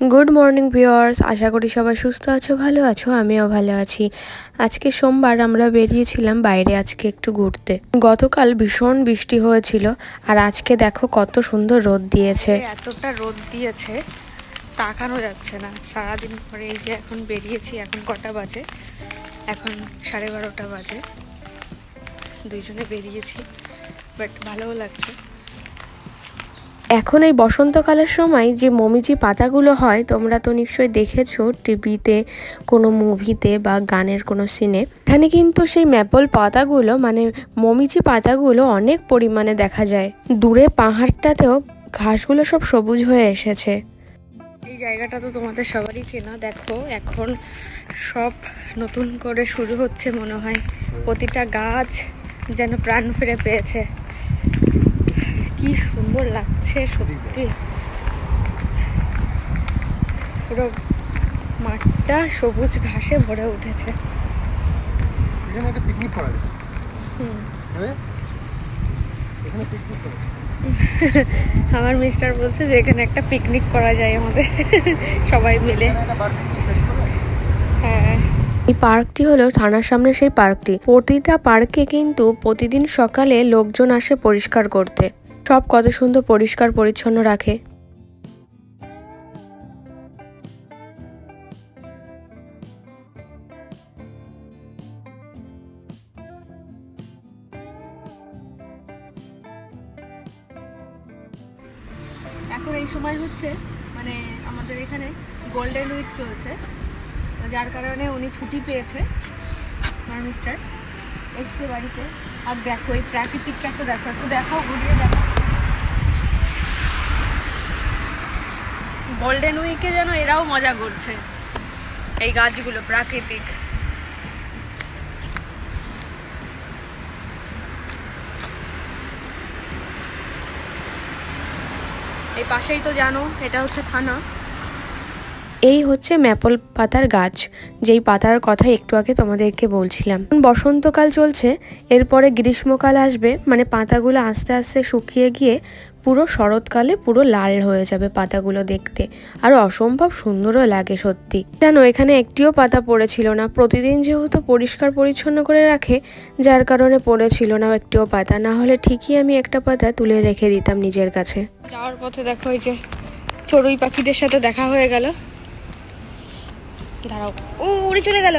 Good morning viewers আশা করি সবাই সুস্থ আছো, ভালো আছো, আমিও ভালো আছি। আজকে সোমবার আমরা বেরিয়েছিলাম বাইরে আজকে একটু ঘুরতে। গতকাল ভীষণ বৃষ্টি হয়েছিল, আর আজকে দেখো কত সুন্দর রোদ দিয়েছে। এতটা রোদ দিয়েছে, তাকানো যাচ্ছে না। সারাদিন পরে এই যে এখন বেরিয়েছি, এখন কটা বাজে? এখন সাড়ে বারোটা বাজে। দুইজনে বেরিয়েছি বাট ভালোও লাগছে। এখন এই বসন্তকালের সময় যে মমিজি পাতাগুলো হয়, তোমরা তো নিশ্চয়ই দেখেছ টিভিতে, কোনো মুভিতে বা গানের কোনো সিনে। এখানে কিন্তু সেই ম্যাপল পাতাগুলো মানে মমিজি পাতাগুলো অনেক পরিমাণে দেখা যায়। দূরে পাহাড়টাতেও ঘাসগুলো সব সবুজ হয়ে এসেছে। এই জায়গাটা তো তোমাদের সবারই চেনা, দেখো এখন সব নতুন করে শুরু হচ্ছে মনে হয়। প্রতিটা গাছ যেন প্রাণ ফিরে পেয়েছে। কি সুন্দর লাগছে সত্যি। পুরো মাঠটা সবুজ ঘাসে ভরে উঠেছে। এখানে একটা পিকনিক করা যায়। এখানে পিকনিক করা আমার মিস্টার বলছে যে এখানে একটা পিকনিক করা যায় আমাদের সবাই মিলে। হ্যাঁ। এই পার্কটি হলো থানার সামনে সেই পার্কটি। প্রতিটা পার্কে কিন্তু প্রতিদিন সকালে লোকজন আসে পরিষ্কার করতে। সব কত সুন্দর পরিষ্কার, পরিচ্ছন্ন রাখে। এখন এই সময় হচ্ছে মানে আমাদের এখানে গোল্ডেন উইক চলছে। যার কারণে উনি ছুটি পেয়েছে, আমার মিস্টার এসছে বাড়িতে। আর দেখো, এই প্রাকৃতিকটা একটু দেখো একটু দেখো, ঘুরিয়ে দেখো। গোল্ডেন উইকে যেন এরাও মজা করছে। এই গাছগুলো প্রাকৃতিক। এই পাশেই তো জানো, এটা হচ্ছে থানা। এই হচ্ছে ম্যাপল পাতার গাছ, যেই পাতার কথা একটু আগে তোমাদেরকে বলছিলাম। বসন্তকাল চলছে, এরপরে গ্রীষ্মকাল আসবে মানে পাতাগুলো আস্তে আস্তে শুকিয়ে গিয়ে পুরো শরৎকালে পুরো লাল হয়ে যাবে পাতাগুলো দেখতে। আর অসম্ভব সুন্দরও লাগে সত্যি। জানো, এখানে একটিও পাতা পড়েছিল না। প্রতিদিন যেহেতু পরিষ্কার পরিচ্ছন্ন করে রাখে, যার কারণে পড়েছিল না একটিও পাতা। না হলে ঠিকই আমি একটা পাতা তুলে রেখে দিতাম নিজের কাছে। যাওয়ার পথে দেখো এই যে চড়ুই পাখিদের সাথে দেখা হয়ে গেল। দাঁড়াও। ও, উড়ে চলে গেল।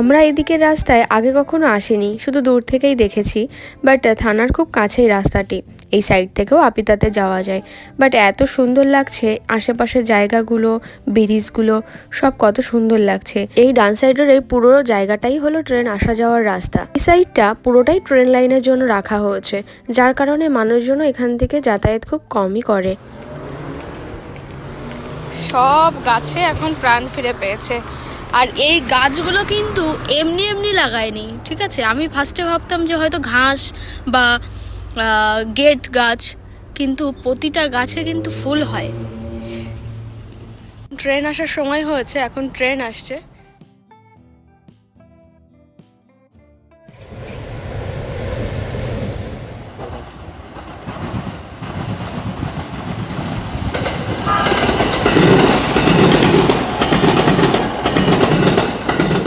আমরা এদিকের রাস্তায় আগে কখনো আসিনি, শুধু দূর থেকেই দেখেছি বাট থানার খুব কাছেই রাস্তাটি। এই সাইড থেকেও আপিতাতে যাওয়া যায়। বাট এত সুন্দর লাগছে, আশেপাশের জায়গাগুলো, ব্রিজগুলো, সব কত সুন্দর লাগছে। এই ডান সাইডের এই পুরো জায়গাটাই হলো ট্রেন আসা যাওয়ার রাস্তা। এই সাইডটা পুরোটাই ট্রেন লাইনের জন্য রাখা হয়েছে, যার কারণে মানুষজন এখান থেকে যাতায়াত খুব কমই করে। সব গাছে এখন প্রাণ ফিরে পেয়েছে। আর এই গাছগুলো কিন্তু এমনি এমনি লাগায়নি, ঠিক আছে? আমি ফার্স্টে ভাবতাম যে হয়তো ঘাস বা গেট গাছ, কিন্তু প্রতিটা গাছে কিন্তু ফুল হয়। ট্রেন আসার সময় হয়েছে, এখন ট্রেন আসছে।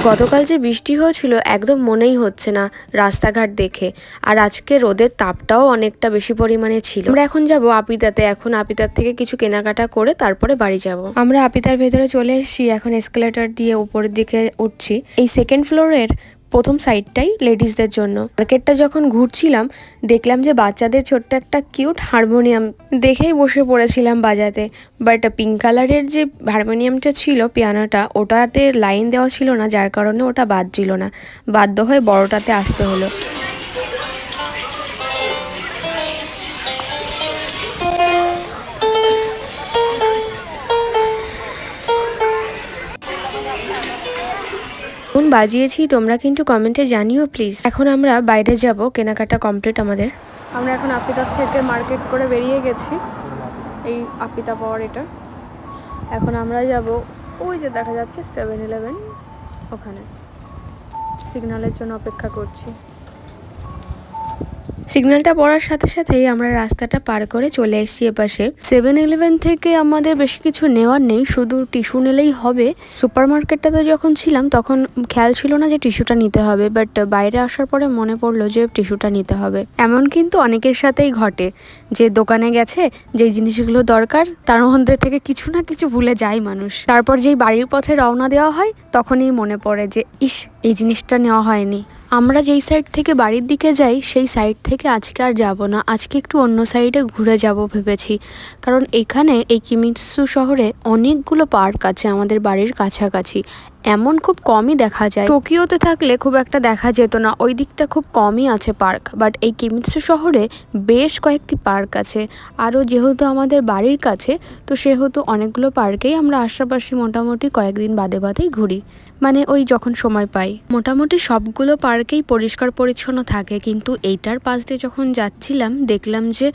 গতকাল যে বৃষ্টি হয়েছিল একদম মনেই হচ্ছে না রাস্তাঘাট দেখে। আর আজকে রোদের তাপটাও অনেকটা বেশি পরিমাণে ছিল। আমরা এখন যাব আপিতাতে। এখন আপিতার থেকে কিছু কেনাকাটা করে তারপরে বাড়ি যাব। আমরা আপিতার ভেতরে চলে এসেছি। এখন এসকেলেটার দিয়ে উপরের দিকে উঠছি। এই সেকেন্ড ফ্লোরের প্রথম সাইডটাই লেডিসদের জন্য। মার্কেটটা যখন ঘুরছিলাম, দেখলাম যে বাচ্চাদের ছোট্ট একটা কিউট হারমোনিয়াম দেখেই বসে পড়েছিলাম বাজাতে। বাট পিঙ্ক কালারের যে হারমোনিয়ামটা ছিল পিয়ানোটা ওটাতে লাইন দেওয়া ছিল না, যার কারণে ওটা বাদ ছিল না। বাধ্য হয়ে বড়টাতে আসতে হলো। বাজিয়েছি, তোমরা কিন্তু কমেন্টে জানিও প্লিজ এখন আমরা বাইরে যাব, কেনাকাটা কমপ্লিট আমাদের। আমরা এখন আপিতা থেকে মার্কেট করে বেরিয়ে গেছি, এই আপিতা পাওয়ার এটা। এখন আমরা যাব, ওই যে দেখা যাচ্ছে সেভেন ইলেভেন ওখানে। সিগনালের জন্য অপেক্ষা করছি। সিগন্যালটা পড়ার সাথে সাথেই আমরা রাস্তাটা পার করে চলে এসেছি এপাশে। সেভেন ইলেভেন থেকে আমাদের বেশি কিছু নেওয়ার নেই, শুধু টিস্যু নিলেই হবে। সুপার মার্কেটটাতে যখন ছিলাম, তখন খেয়াল ছিল না যে টিস্যুটা নিতে হবে বাট বাইরে আসার পরে মনে পড়ল যে টিস্যুটা নিতে হবে। এমন কিন্তু অনেকের সাথেই ঘটে, যে দোকানে গেছে, যেই জিনিসগুলো দরকার, তার মধ্যে থেকে কিছু না কিছু ভুলে যায় মানুষ। তারপর যেই বাড়ির পথে রওনা দেওয়া হয়, তখনই মনে পড়ে যে, ইস, এই জিনিসটা নেওয়া হয়নি। আমরা যেই সাইড থেকে বাড়ির দিকে যাই, সেই সাইড থেকে আজকে আর যাব না। আজকে একটু অন্য সাইডে ঘুরে যাব ভেবেছি। কারণ এখানে এই কিমিৎসু শহরে অনেকগুলো পার্ক আছে আমাদের বাড়ির কাছাকাছি। এমন খুব কমই দেখা যায়। টোকিওতে থাকলে খুব একটা দেখা যেত না। ওই দিকটা খুব কমই আছে পার্ক। বাট এই কিমিৎসু শহরে বেশ কয়েকটি পার্ক আছে। আরও যেহেতু আমাদের বাড়ির কাছে, তো সেহেতু অনেকগুলো পার্কেই আমরা আশাপাশি মোটামুটি কয়েকদিন বাদে বাদেই ঘুরি। মানে ওই যখন সময় পাই। মোটামুটি সবগুলো পার্কেই পরিষ্কার পরিচ্ছন্ন থাকে, কিন্তু এইটার পাশ দিয়ে যখন যাচ্ছিলাম, দেখলাম যে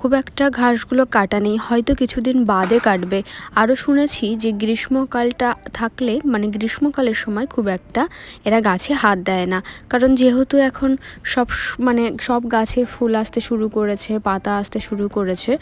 খুব একটা ঘাসগুলো কাটা নেই, হয়তো কিছুদিন বাদে কাটবে। আরও শুনেছি যে গ্রীষ্মকালটা থাকলে মানে গ্রীষ্মকালের সময় খুব একটা এরা গাছে হাত দেয় না। কারণ যেহেতু এখন সব মানে সব গাছে ফুল আসতে শুরু করেছে, পাতা আসতে শুরু করেছে,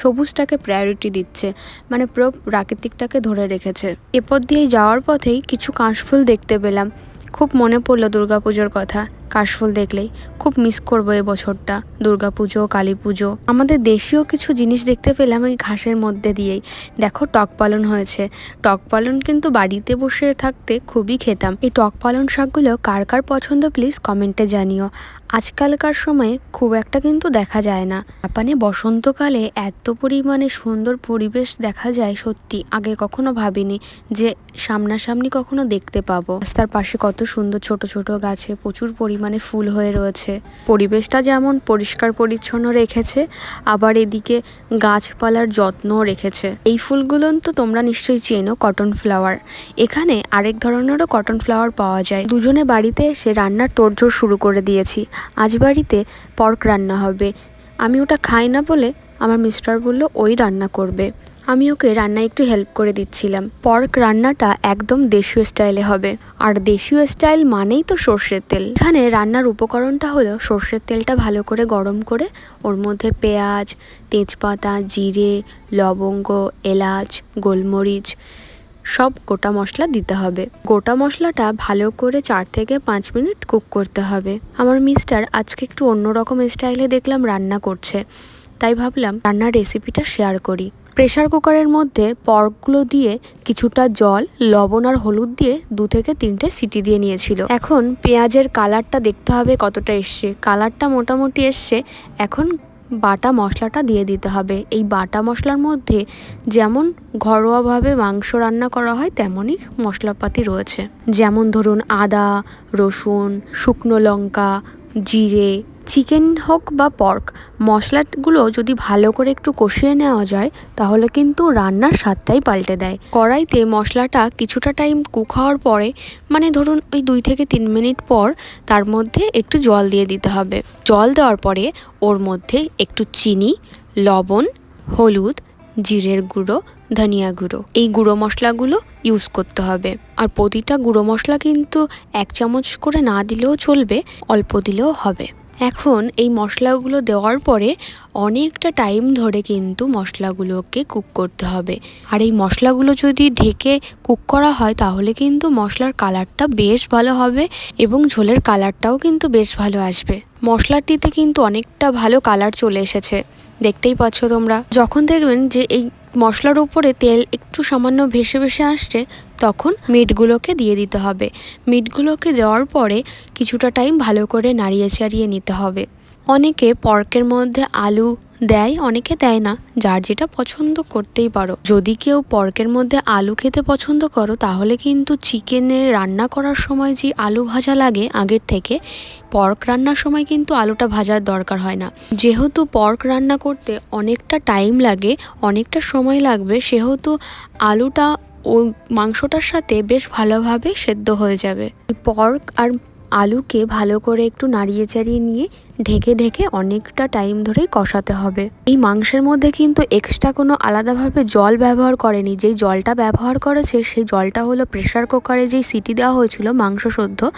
সবুজটাকে প্রায়োরিটি দিচ্ছে মানে পুরো প্রাকৃতিকটাকে ধরে রেখেছে। এরপর দিয়ে যাওয়ার পথেই কিছু কাশফুল দেখতে পেলাম। খুব মনে পড়ল দুর্গা পুজোর কথা। কাশফুল দেখলেই খুব মিস করব এ বছরটা, দুর্গাপুজো কালী পুজো আমাদের দেশীয় কিছু জিনিস দেখতে পেলাম এই ঘাসের মধ্যে দিয়েই। দেখো টক পালন হয়েছে। টক পালন কিন্তু বাড়িতে বসে থাকতে খুবই খেতাম। এই টক পালন শাকগুলো কার কার পছন্দ প্লিজ কমেন্টে জানিও। আজকালকার সময়ে খুব একটা কিন্তু দেখা যায় না। জাপানে বসন্তকালে এত পরিমাণে সুন্দর পরিবেশ দেখা যায় সত্যি, আগে কখনো ভাবিনি যে সামনাসামনি কখনো দেখতে পাবো। রাস্তার পাশে কত সুন্দর ছোট ছোট গাছে প্রচুর পরিমাণে ফুল হয়ে রয়েছে। পরিবেশটা যেমন পরিষ্কার পরিচ্ছন্ন রেখেছে, আবার এদিকে গাছপালার যত্নও রেখেছে। এই ফুলগুলো তো তোমরা নিশ্চয়ই চেনো, কটন ফ্লাওয়ার। এখানে আরেক ধরনেরও কটন ফ্লাওয়ার পাওয়া যায়। দুজনে বাড়িতে এসে রান্নার তোড়জোড় শুরু করে দিয়েছি। আজ বাড়িতে পর্ক রান্না হবে। আমি ওটা খাই না বলে আমার মিস্টার বলল, ওই রান্না করবে। আমি ওকে রান্নায় একটু হেল্প করে দিচ্ছিলাম। পর্ক রান্নাটা একদম দেশীয় স্টাইলে হবে। আর দেশীয় স্টাইল মানেই তো সর্ষের তেল। এখানে রান্নার উপকরণটা হলো সর্ষের তেলটা ভালো করে গরম করে ওর মধ্যে পেঁয়াজ, তেজপাতা, জিরে, লবঙ্গ, এলাচ, গোলমরিচ সব গোটা মশলা দিতে হবে। গোটা মশলাটা ভালো করে চার থেকে পাঁচ মিনিট কুক করতে হবে। আমার মিস্টার আজকে একটু অন্যরকম স্টাইলে দেখলাম রান্না করছে। তাই ভাবলাম রান্নার রেসিপিটা শেয়ার করি। প্রেশার কুকারের মধ্যে পর্কগুলো দিয়ে কিছুটা জল, লবণ আর হলুদ দিয়ে দু থেকে তিনটে সিটি দিয়ে নিয়েছিল। এখন পেঁয়াজের কালারটা দেখতে হবে কতটা এসছে। কালারটা মোটামুটি এসছে। এখন বাটা মশলাটা দিয়ে দিতে হবে। এই বাটা মশলার মধ্যে যেমন ঘরোয়াভাবে মাংস রান্না করা হয়, তেমনই মশলাপাতি রয়েছে। যেমন ধরুন আদা, রসুন, শুকনো লঙ্কা, জিরে চিকেন হোক বা পর্ক, মশলাগুলো যদি ভালো করে একটু কষিয়ে নেওয়া যায়, তাহলে কিন্তু রান্নার স্বাদটাই পাল্টে দেয়। কড়াইতে মশলাটা কিছুটা টাইম কুক হওয়ার পরে মানে ধরুন ওই দুই থেকে তিন মিনিট পর, তার মধ্যে একটু জল দিয়ে দিতে হবে। জল দেওয়ার পরে ওর মধ্যে একটু চিনি, লবণ, হলুদ, জিরের গুঁড়ো, ধনিয়া গুঁড়ো। এই গুঁড়ো মশলাগুলো ইউজ করতে হবে। আর প্রতিটা গুঁড়ো মশলা কিন্তু এক চামচ করে না দিলেও চলবে, অল্প দিলেও হবে। এখন এই মশলাগুলো দেওয়ার পরে অনেকটা টাইম ধরে কিন্তু মশলাগুলোকে কুক করতে হবে। আর এই মশলাগুলো যদি ঢেকে কুক করা হয়, তাহলে কিন্তু মশলার কালারটা বেশ ভালো হবে এবং ঝোলের কালারটাও কিন্তু বেশ ভালো আসবে। মশলাটিতে কিন্তু অনেকটা ভালো কালার চলে এসেছে। দেখতেই পাচ্ছ তোমরা। যখন দেখবেন যে এই মশলার উপরে তেল একটু সামান্য ভেসে ভেসে আসছে, তখন মিটগুলোকে দিয়ে দিতে হবে। মিটগুলোকে দেওয়ার পরে কিছুটা টাইম ভালো করে নাড়িয়ে চাড়িয়ে নিতে হবে। অনেকে পর্কের মধ্যে আলু দেয়, অনেকে দেয় না। যার যেটা পছন্দ করতেই পারো। যদি কেউ পর্কের মধ্যে আলু খেতে পছন্দ করো, তাহলে কিন্তু চিকেনে রান্না করার সময় যে আলু ভাজা লাগে, আগের থেকে পর্ক রান্নার সময় কিন্তু আলুটা ভাজার দরকার হয় না। যেহেতু পর্ক রান্না করতে অনেকটা টাইম লাগে, অনেকটা সময় লাগবে, সেহেতু আলুটা ওই মাংসটার সাথে বেশ ভালোভাবে সেদ্ধ হয়ে যাবে। পর্ক আর আলুকে ভালো করে একটু নাড়িয়ে চাড়িয়ে নিয়ে ঢেকে ঢেকে অনেকটা টাইম ধরেই কষাতে হবে। এই মাংসের মধ্যে কিন্তু এক্সট্রা কোনো আলাদাভাবে জল ব্যবহার করেনি। যেই জলটা ব্যবহার করেছে, সেই জলটা হলো প্রেশার কুকারে যেই সিটি দেওয়া হয়েছিল মাংস সদ্য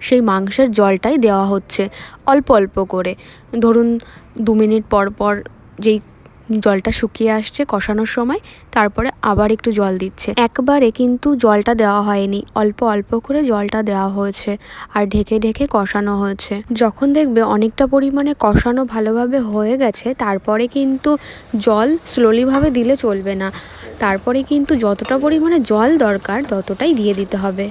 সেই মাংসের জলটাই দেওয়া হচ্ছে। অল্প অল্প করে। ধরুন, দু মিনিট পর পর যেই জলটা শুকিয়ে আসছে কষানোর সময়, তারপরে আবার একটু জল দিচ্ছে। একবারে কিন্তু জলটা দেওয়া হয়নি, অল্প অল্প করে জলটা দেওয়া হয়েছে আর ঢেকে ঢেকে কষানো হয়েছে। যখন দেখবে অনেকটা পরিমাণে কষানো ভালোভাবে হয়ে গেছে, তারপরে কিন্তু জল স্লোলিভাবে দিলে চলবে না। তারপরে কিন্তু যতটা পরিমাণে জল দরকার, ততটাই দিয়ে দিতে হবে।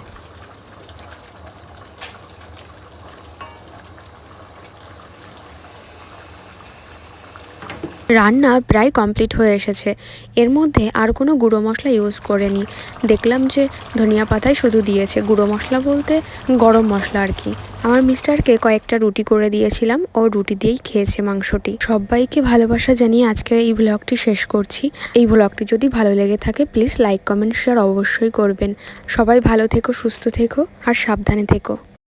রান্না প্রায় কমপ্লিট হয়ে এসেছে। এর মধ্যে আর কোনো গুঁড়ো মশলা ইউজ করেনি। দেখলাম যে ধনিয়া পাতায় শুধু দিয়েছে। গুঁড়ো মশলা বলতে গরম মশলা আর কি। আমার মিস্টারকে কয়েকটা রুটি করে দিয়েছিলাম। ও রুটি দিয়েই খেয়েছে মাংসটি। সবাইকে ভালোবাসা জানিয়ে আজকের এই ব্লগটি শেষ করছি। এই ব্লগটি যদি ভালো লেগে থাকে প্লিজ লাইক কমেন্ট শেয়ার অবশ্যই করবেন। সবাই ভালো থেকো, সুস্থ থেকো, আর সাবধানে থেকো।